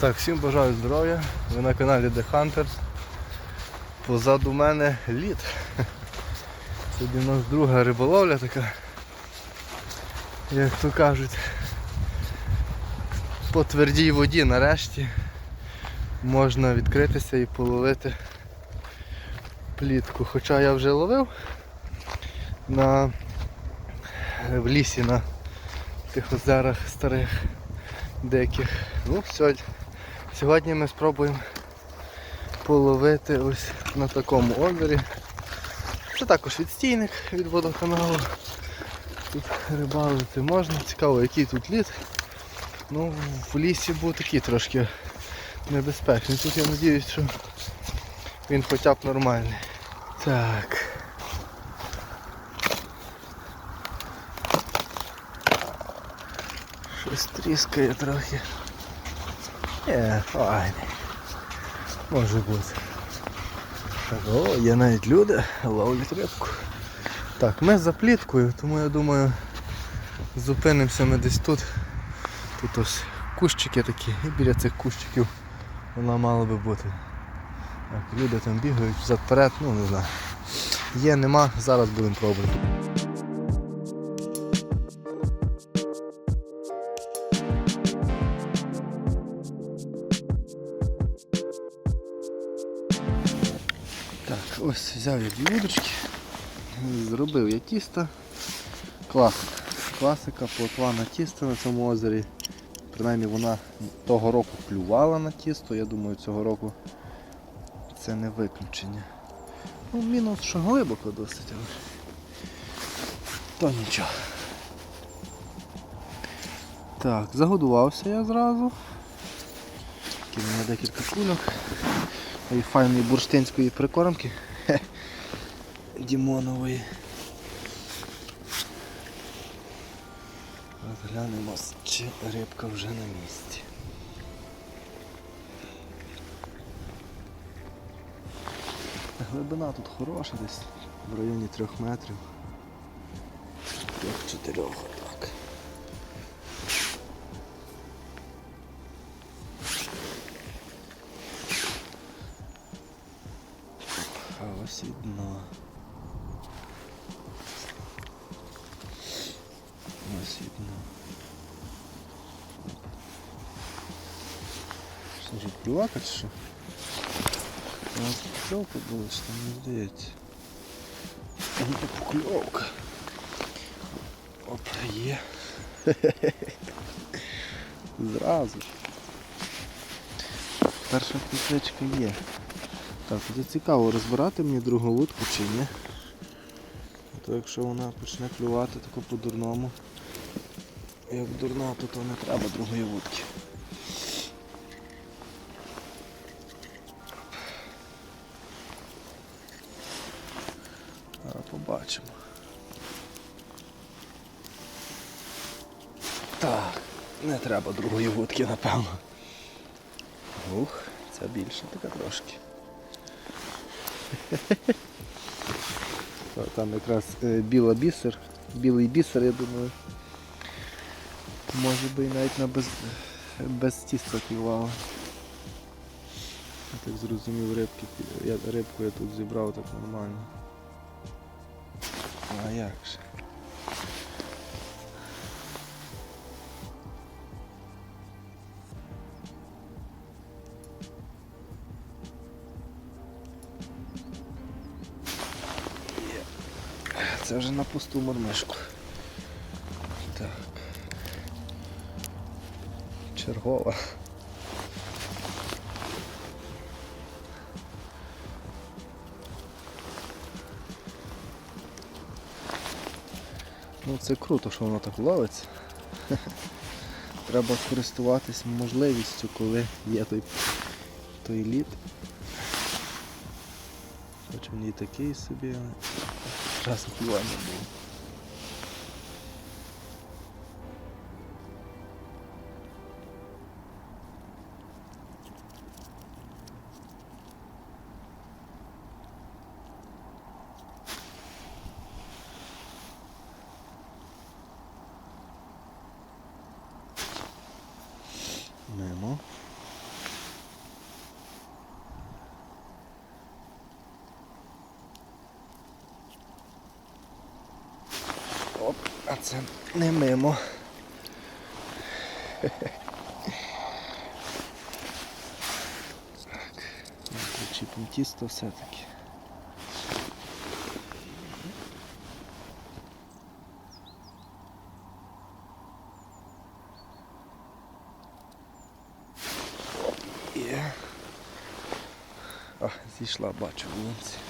Так, всім бажаю здоров'я. Ви на каналі The Hunters. Позаду мене лід. Сьогодні у нас друга риболовля така. Як то кажуть. По твердій воді нарешті можна відкритися і половити плітку. Хоча я вже ловив на, в лісі на тих озерах старих деяких. Ну, сьогодні, сьогодні ми спробуємо половити ось на такому озері. Це також відстійник від водоканалу. Тут рибалити можна. Цікаво, який тут лід. Ну, в лісі був такий трошки небезпечний. Тут я сподіваюся, що він хоча б нормальний. Так. Щось тріскає трохи. Файний. Може бути. О, є навіть люди, ловлять рибку. Так, ми за пліткою, тому я думаю зупинимося ми десь тут. Тут ось кущики такі, і біля цих кущиків вона мала би бути. Так, люди там бігають взад-вперед, ну не знаю. Є, нема, зараз будемо пробувати. Ось взяв я дві удочки, зробив я тісто. Класика. Класика, плотва на тісто на цьому озері. Принаймні вона того року клювала на тісто, я думаю цього року це не виключення. Ну, мінус, що глибоко досить, але то нічого. Так, загодувався я зразу. Кинув на декілька кульок. І файної бурштинської прикормки. Дімонової. Розглянемо, чи рибка вже на місці. Глибина тут хороша, десь в районі трьох метрів. Трьох-чотирьох отак. А ось і дно. Ось і дно. Плювака чи що? Покльовка була, там не здається. Ну, покльовка. Оп. Зразу. Перша квіточка є. Так, буде цікаво розбирати мені другу вудку чи ні. А То якщо вона почне клювати тако по-дурному, як дурна, то, то не треба другої вудки. Треба другої вудки, напевно. Ух, це більше така трошки. Там якраз е, біла бісер, білий бісер, я думаю. Може би і навіть на без, без тіста клювала. Я так зрозумів, рибки, я, рибку я тут зібрав так нормально. А як же? Це вже на пусту мормишку. Так. Чергова. Ну це круто, що воно так ловиться. Треба користуватись можливістю, коли є той, той лід. Хоч він і такий собі, але Раз клювання було. Мимо. це не мимо. Так, причіпимо все-таки. Є. Зійшла, бачу в лунці.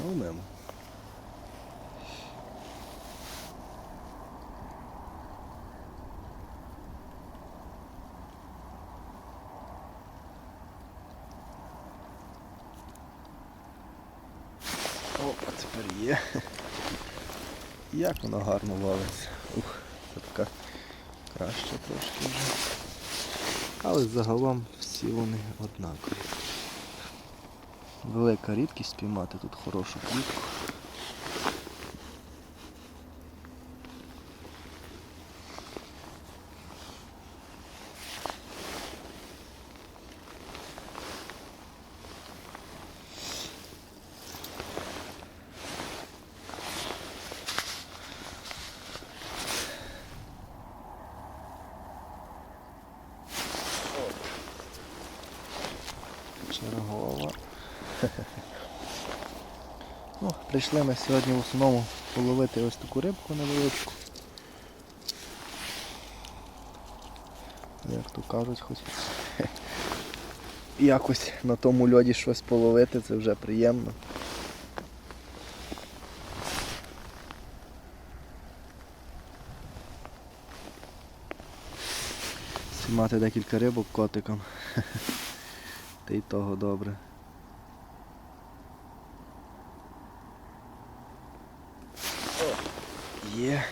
Знову мимо. Опа, тепер є. Як воно гарно валиться. Ух, це така краще трошки вже. Але загалом всі вони однакові. Велика рідкість спіймати тут хорошу клітку. Чергова. Ну, прийшли ми сьогодні в основному половити ось таку рибку невеличку. Як то кажуть, хоч якось на тому льоді щось половити, це вже приємно. Мати декілька рибок котиком. Та й того добре. Є.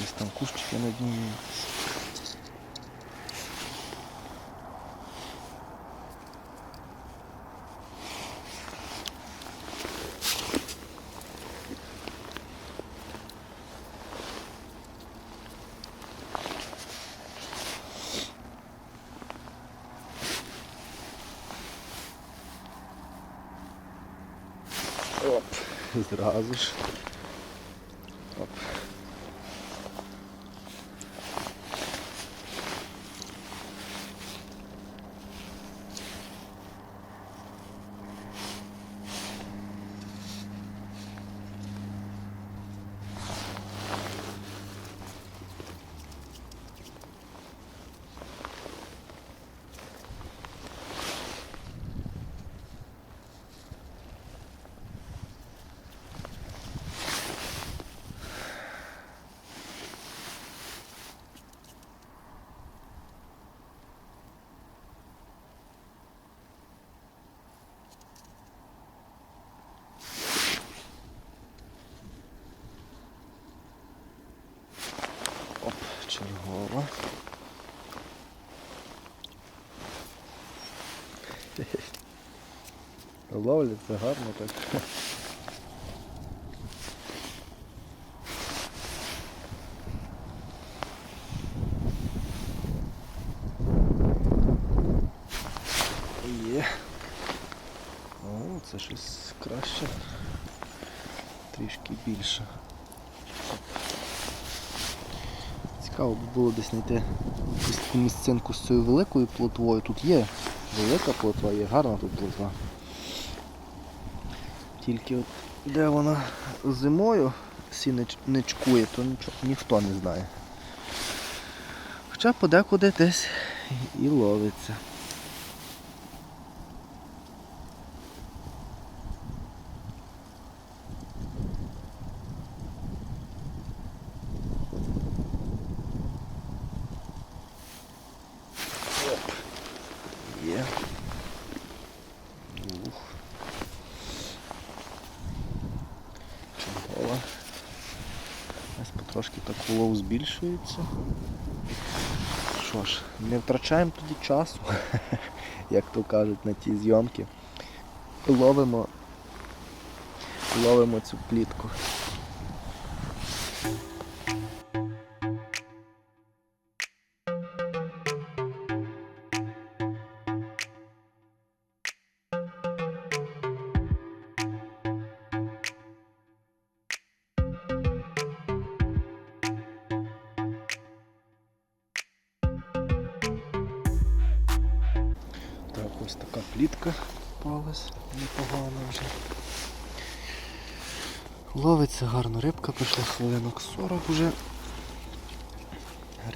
Десь там кущики на дні. Зразу чергова. Ловлять це гарно так. Оце щось краще. Трішки більше. Цікаво би було десь знайти якусь таку місцинку з цією великою плотвою. Тут є велика плотва, є гарна тут плотва. Тільки от де вона зимою всі не, ч- не чкує, то нічого, ніхто не знає. Хоча подекуди десь і ловиться. Оп. Є. Ух. Чергова. Ось потрошки так улов збільшується. Що ж, не втрачаємо тоді часу, як то кажуть на ті зйомки. Ловимо, ловимо цю плітку. Ось така плітка попалась, непогана вже. Ловиться гарно рибка, пішла хвилинок 40 вже.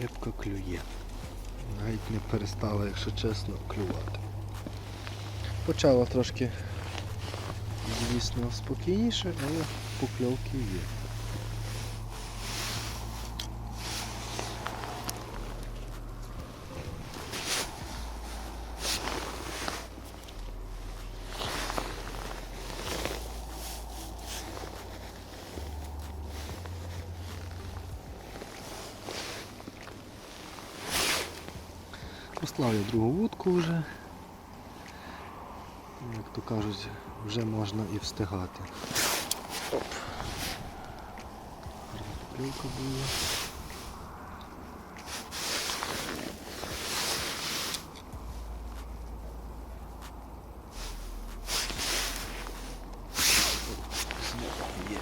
Рибка клює. Навіть не перестала, якщо чесно, клювати. Почала трошки, звісно, спокійніше, але покльовки є. Послав я другу вудку вже. Як то кажуть, вже можна і встигати. Оп. Покльовка була. Знову є.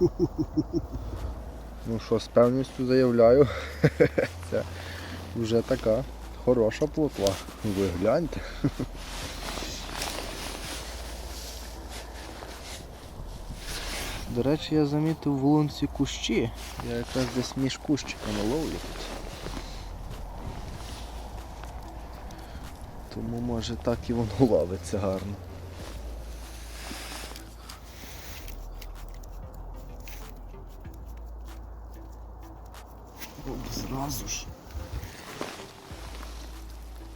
Ну що, з певністю заявляю, це вже така хороша плотва. Ви гляньте. До речі, я замітив в лунці кущі. Я якраз десь між кущиками ловлю тут. Тому може так і воно ловиться гарно. Оп, зразу ж.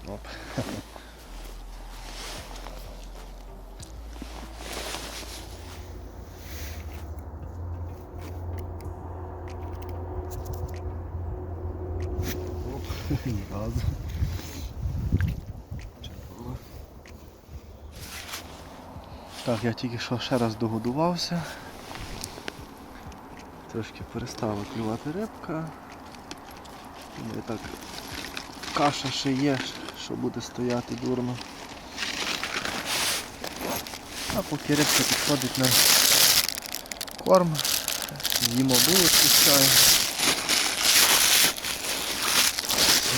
Оп. Оп, зразу. Чудово. Так, я тільки що ще раз догодувався. Трошки перестала клювати рибка. Ну, і так каша ще є, що буде стояти дурно. А поки рибка підходить на корм, з'їмо булочку з чаю.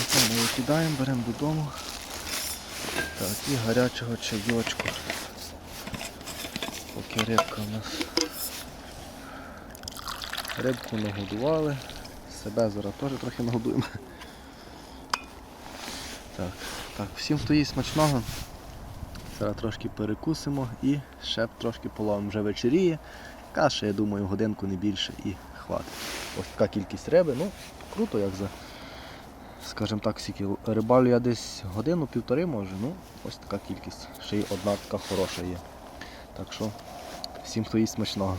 Це ми її кидаємо, беремо додому. Так, і гарячого чайочку. Поки рибка у нас. Рибку нагодували. Себе зараз теж трохи нагодуємо. Так, так, всім хто їсть смачного. Зараз трошки перекусимо і ще б трошки половимо вже вечеріє. Каша, я думаю, годинку не більше і хватить. Ось така кількість риби. Ну, круто, як за, скажімо так, скільки рибалю я десь годину-півтори може. Ну, ось така кількість. Ще й одна така хороша є. Так що, всім хто їсть смачного.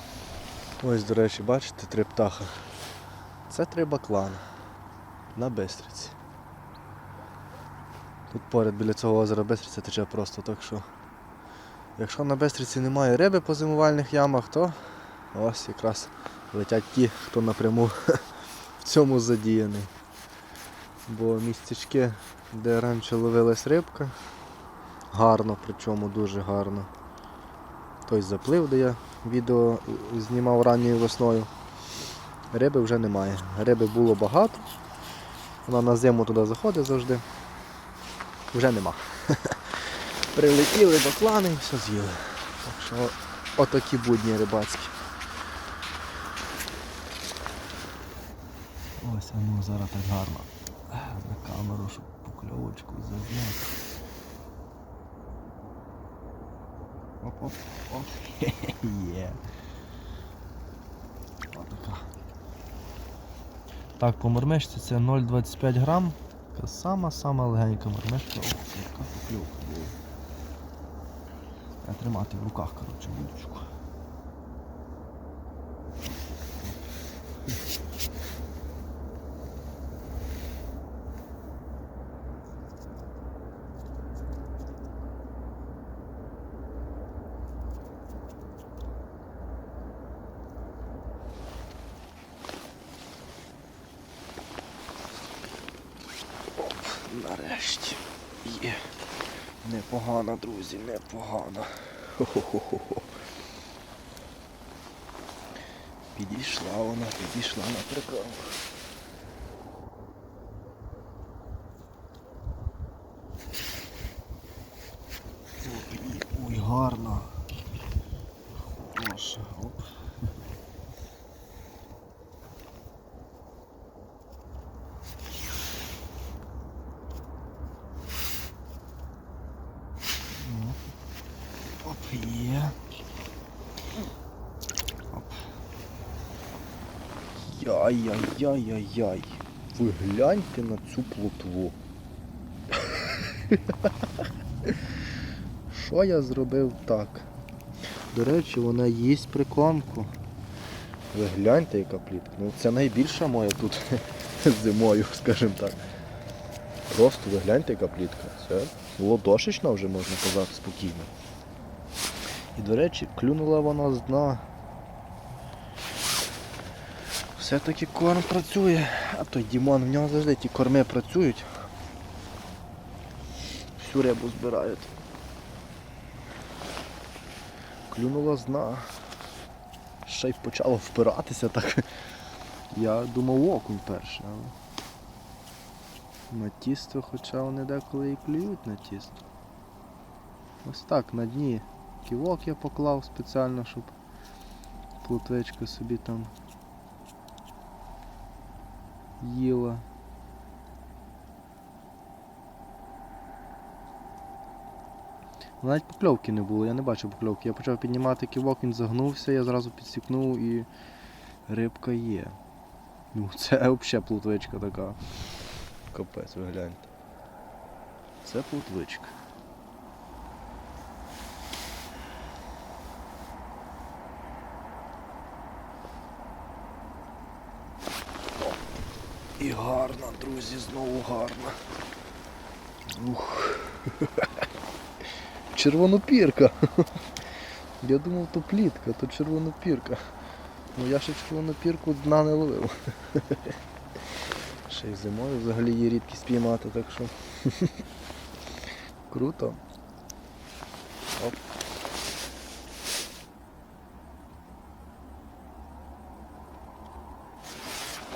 Ось, до речі, бачите, три птаха. Це три баклани на Бистриці. Тут поряд біля цього озера Бистриця тече просто, так що. Якщо на Бистриці немає риби по зимувальних ямах, то ось якраз летять ті, хто напряму в цьому задіяний. Бо містечки, де раніше ловилась рибка, гарно, причому дуже гарно. Той заплив, де я відео знімав ранньою весною. Риби вже немає. Риби було багато. Вона на зиму туди заходить завжди. Вже нема. Прилетіли до клани і все з'їли. Так що отакі будні рибацькі. Ось ну зараз так гарно. На камеру, щоб покльовочку зазняти. Оп-оп, оп. Є. Отака. Так, по мормишці це 0,25 грам. Така сама-сама легенька мармешка. Ох, яка покльовка була. Тримати в руках, коротше, вудочку. Нарешті. Є. Непогано, друзі, непогано. Хо-хо-хо-хо. Підійшла вона, підійшла на прикол. Ой, ой, гарно. Хороша, оп. Оп, є. Оп. Яй-яй-яй-яй-яй. Ви гляньте на цю плотву. Що я зробив так? До речі, вона їсть прикормку. Ви гляньте, яка плітка. Ну це найбільша моя тут зимою, скажімо так. Просто ви гляньте, яка плітка. Це лодошечна вже можна казати спокійно. І, до речі, клюнула вона з дна. Все-таки корм працює, а той Дімон, в нього завжди ті корми працюють. Всю рибу збирають. Клюнула з дна. Ще й почало впиратися так. Я думав окунь перше, але. На тісто, хоча вони деколи і клюють на тісто. Ось так, на дні ківок я поклав спеціально, щоб плотвичка собі там їла. Навіть покльовки не було, я не бачив покльовки. Я почав піднімати ківок, він загнувся, я зразу підсікнув і рибка є. Ну це взагалі плотвичка така. Капець, ви гляньте. Це плотвичка. І гарно, друзі, знову гарно. Ух. Червонопірка. Я думав, то плітка, то червонопірка. Ну я ще червонопірку дна не ловив. Ще й зимою взагалі є рідкість піймати, так що. Круто. Оп.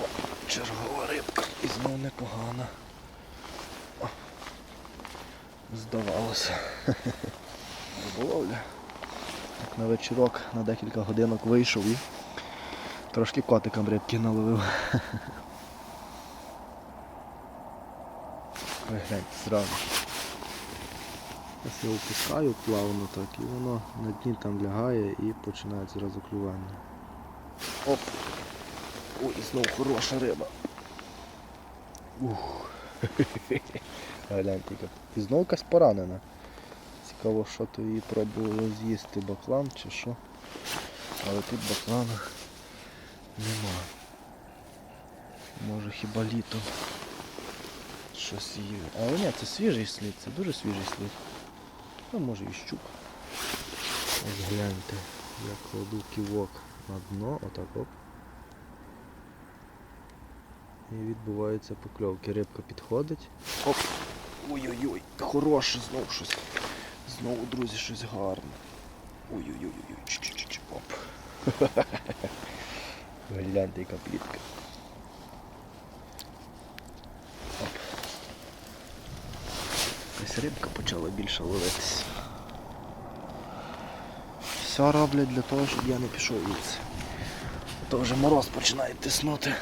О, чергова рибка і знов непогана. О, Здавалося. Риболовля. Так на вечірок на декілька годинок вийшов і трошки котикам рибки наловив. Ой, зразу. Ось я опускаю плавно так і воно на дні там лягає і починає зразу клювання. Оп! Ой, знов хороша риба. Ух. Гляньте, яка. І знов якась поранена. Цікаво, що то її пробували з'їсти баклан чи що. Але тут баклана Нема. Може хіба літом. Щось є. Але ні, це свіжий слід, це дуже свіжий слід. А може і щук. Ось гляньте, я кладу ківок на дно, отак оп. І відбуваються покльовки. Рибка підходить. Оп! Ой-ой-ой, хороше знову щось. Знову, друзі, щось гарне. Ой-ой-ой, оп. Гляньте, яка плітка. Оп. Якась рибка почала більше ловитися. Все роблять для того, щоб я не пішов. А То вже мороз починає тиснути.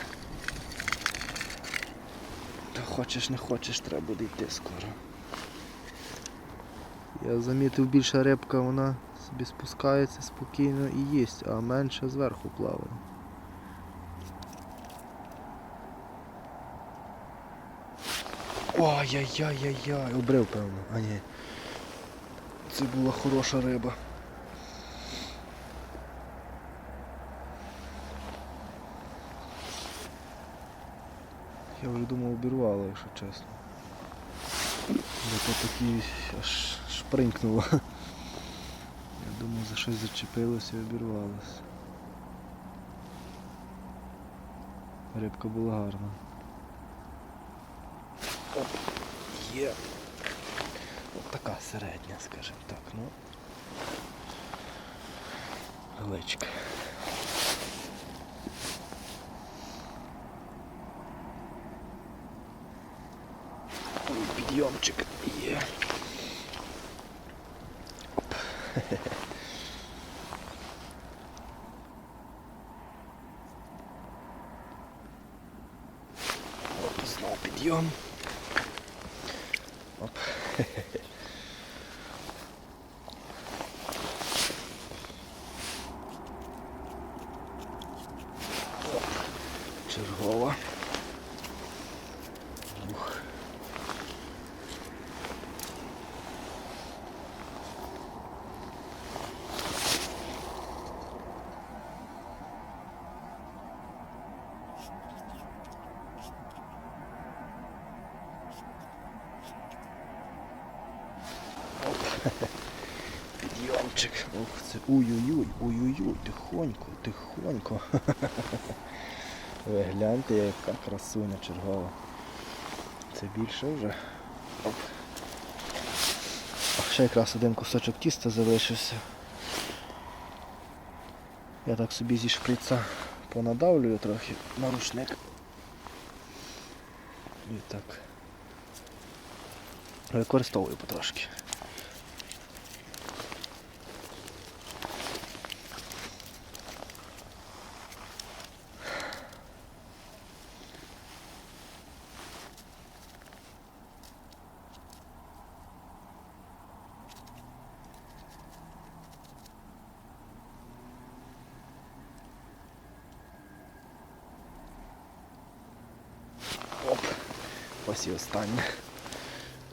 Хочеш не хочеш, треба буде йти скоро. Я замітив більша рибка, вона собі спускається спокійно і їсть, а менша зверху плаває. Ой-яй-яй-яй-яй, обрив, певно. А ні. Це була хороша риба. Я вже думав обірвало, якщо чесно. Бо такі аж шпринькнуло. Я думав за щось зачепилося і обірвалося. Рибка була гарна. Є. От така середня, скажімо так, ну. Глечка. Ой, підйомчик є. Оп. Оп, знову підйом. Оп. Оп. Чергова. Ух. Оп. Підйомчик. Ой-ой-ой, ой-ой-ой, тихонько, тихонько. Ви гляньте, яка красуня чергова. Це більше вже. Ах, ще якраз один кусочок тіста залишився. Я так собі зі шприца понадавлюю трохи на рушник. І так. Використовую потрошки. Оп. Ось і остання.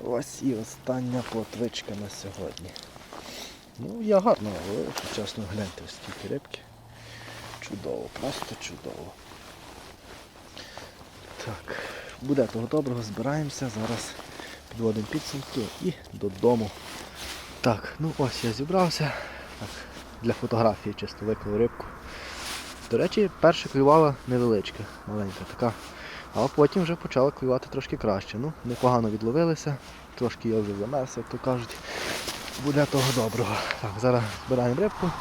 Ось і остання плотвичка на сьогодні. Ну, я гарно ловив, чесно, гляньте ось скільки рибки. Чудово, просто чудово. Так, буде того доброго, збираємося, зараз підводимо підсумки і додому. Так, ну ось я зібрався. Так, для фотографії чисто виклав рибку. До речі, перша клювала невеличка, маленька така. А потім вже почала клювати трошки краще. Ну, непогано відловилися, трошки я вже замерз, як то кажуть. Буде того доброго. Так, зараз збираємо рибку.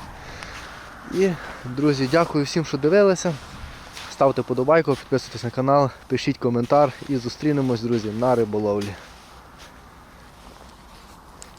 І, друзі, дякую всім, що дивилися. Ставте подобайку, підписуйтесь на канал, пишіть коментар і зустрінемось, друзі, на риболовлі.